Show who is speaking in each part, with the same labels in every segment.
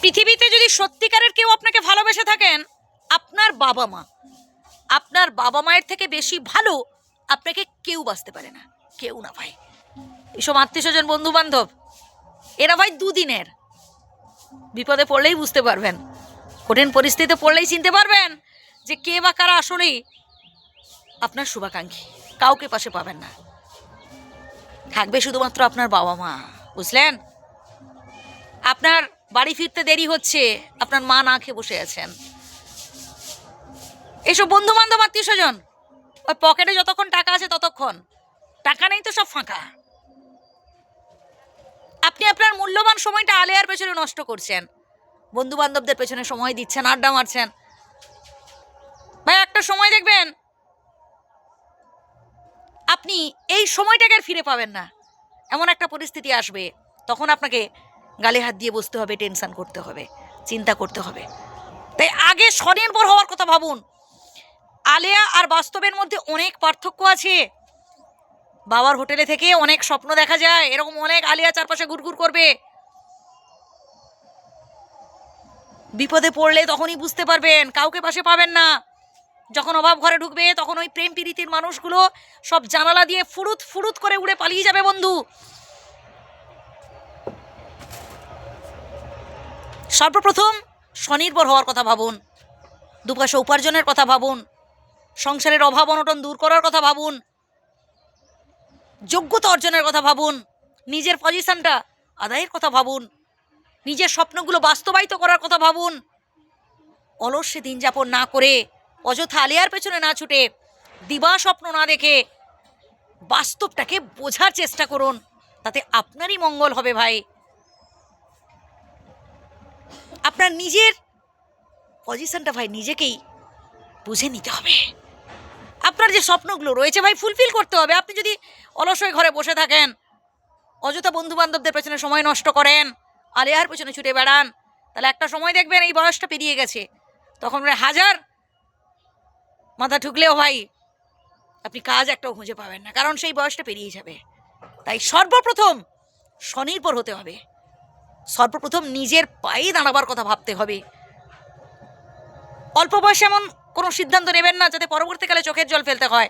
Speaker 1: পৃথিবীতে যদি সত্যিকারের কেউ আপনাকে ভালোবেসে থাকেন, আপনার বাবা মা, আপনার বাবা মায়ের থেকে বেশি ভালো আপনাকে কেউ বাঁচতে পারে না। কেউ না ভাই। এসব আত্মীয় স্বজন বন্ধু বান্ধব এরা ভাই দুদিনের। বিপদে পড়লেই বুঝতে পারবেন, কঠিন পরিস্থিতিতে পড়লেই চিনতে পারবেন যে কে বা কারা আসলেই আপনার শুভাকাঙ্ক্ষী। কাউকে পাশে পাবেন না। থাকবে শুধুমাত্র আপনার বাবা মা, বুঝলেন? আপনার বাড়ি ফিরতে দেরি হচ্ছে। আপনার মা না খেয়ে বসে আছেন। এসব বন্ধু বান্ধব আত্মীয় স্বজন, ওই পকেটে যতক্ষণ টাকা আছে ততক্ষণ। টাকা নেই তো সব ফাঁকা। আপনি আপনার মূল্যবান সময়টা আলেয়ার পেছনে নষ্ট করছেন। বন্ধু বান্ধবদের পেছনে সময় দিচ্ছেন, আড্ডা মারছেন। ভাই, একটা সময় দেখবেন। আপনি এই সময়টাকে আর ফিরে পাবেন না। এমন একটা পরিস্থিতি আসবে, তখন আপনাকে গালে হাত দিয়ে বসতে হবে টেনশান করতে হবে, চিন্তা করতে হবে। তাই আগে স্বনির্ভর হওয়ার কথা ভাবুন। আলেয়া আর বাস্তবের মধ্যে অনেক পার্থক্য আছে। বাবার হোটেলে থেকে অনেক স্বপ্ন দেখা যায়, এরকম অনেক আলিয়া চারপাশে ঘুরঘুর করবে। বিপদে পড়লে তখনই বুঝতে পারবেন, কাউকে পাশে পাবেন না। যখন অভাব ঘরে ঢুকবে, তখন ওই প্রেম প্রীতির মানুষগুলো সব জানালা দিয়ে ফুরুত ফুরুত করে উড়ে পালিয়ে যাবে বন্ধু। সর্বপ্রথম স্বনির্ভর হওয়ার কথা ভাবুন, দুপাশে উপার্জনের কথা ভাবুন, সংসারের অভাব অনটন দূর করার কথা ভাবুন, যোগ্যতা অর্জনের কথা ভাবুন, নিজের পজিশনটা আদায়ের কথা ভাবুন, নিজের স্বপ্নগুলো বাস্তবায়িত করার কথা ভাবুন অলস্যে দিন যাপন না করে, অযথা আলিয়ার পেছনে না ছুটে, দিবা স্বপ্ন না দেখে বাস্তবটাকে বোঝার চেষ্টা করুন, তাতে আপনারই মঙ্গল হবে ভাই। আপনার নিজের পজিশনটা ভাই নিজেকেই বুঝে নিতে হবে। আপনার যে স্বপ্নগুলো রয়েছে ভাই ফুলফিল করতে হবে। আপনি যদি অলসই ঘরে বসে থাকেন, অযথা বন্ধু বান্ধবদের পেছনে সময় নষ্ট করেন আলিয়ার পেছনে ছুটে বেড়ান, তাহলে একটা সময় দেখবেন এই বয়সটা পেরিয়ে গেছে। তখন হাজার মাথা ঠুকলেও ভাই আপনি কাজ একটাও খুঁজে পাবেন না, কারণ সেই বয়সটা পেরিয়ে যাবে। তাই সর্বপ্রথম স্বনির্ভর হতে হবে। সর্বপ্রথম নিজের পায়ে দাঁড়াবার কথা ভাবতে হবে। অল্প বয়সে এমন কোনো সিদ্ধান্ত নেবেন না যাতে পরবর্তীকালে চোখের জল ফেলতে হয়।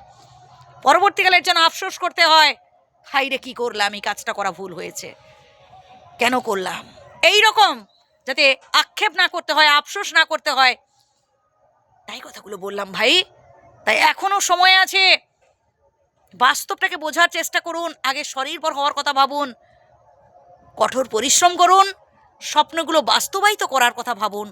Speaker 1: পরবর্তীকালে এর জন্য আফসোস করতে হয় হাই রে, কী করলাম? এই কাজটা করা ভুল হয়েছে। কেন করলাম? এই রকম যাতে আক্ষেপ না করতে হয়, আফসোস না করতে হয়। তাই কথাগুলো বললাম, ভাই, তাই এখনও সময় আছে। বাস্তবটাকে বোঝার চেষ্টা করুন, আগে স্বনির্ভর হওয়ার কথা ভাবুন। কঠোর পরিশ্রম করুন স্বপ্নগুলো বাস্তবায়িত করার কথা ভাবুন।